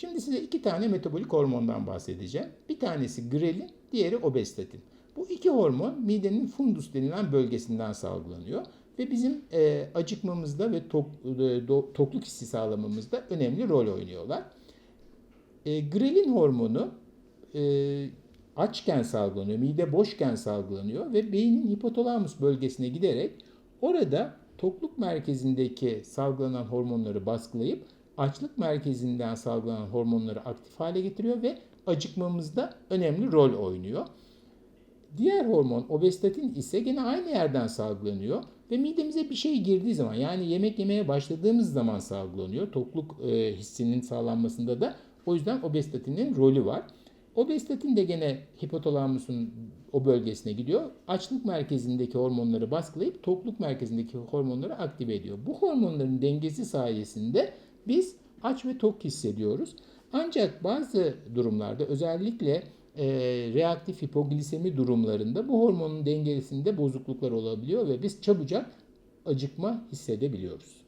Şimdi size iki tane metabolik hormondan bahsedeceğim. Bir tanesi grelin, diğeri obestatin. Bu iki hormon midenin fundus denilen bölgesinden salgılanıyor ve bizim e, acıkmamızda ve tok, e, do- tokluk hissi sağlamamızda önemli rol oynuyorlar. E, grelin hormonu e, açken salgılanıyor, mide boşken salgılanıyor ve beynin hipotalamus bölgesine giderek orada tokluk merkezindeki salgılanan hormonları baskılayıp açlık merkezinden salgılanan hormonları aktif hale getiriyor ve acıkmamızda önemli rol oynuyor. Diğer hormon obestatin ise gene aynı yerden salgılanıyor ve midemize bir şey girdiği zaman yani yemek yemeye başladığımız zaman salgılanıyor. Tokluk e, hissinin sağlanmasında da o yüzden obestatinin rolü var. Obestatin de gene hipotalamusun o bölgesine gidiyor. Açlık merkezindeki hormonları baskılayıp tokluk merkezindeki hormonları aktive ediyor. Bu hormonların dengesi sayesinde biz aç ve tok hissediyoruz. Ancak bazı durumlarda özellikle e, reaktif hipoglisemi durumlarında bu hormonun dengesinde bozukluklar olabiliyor ve biz çabucak acıkma hissedebiliyoruz.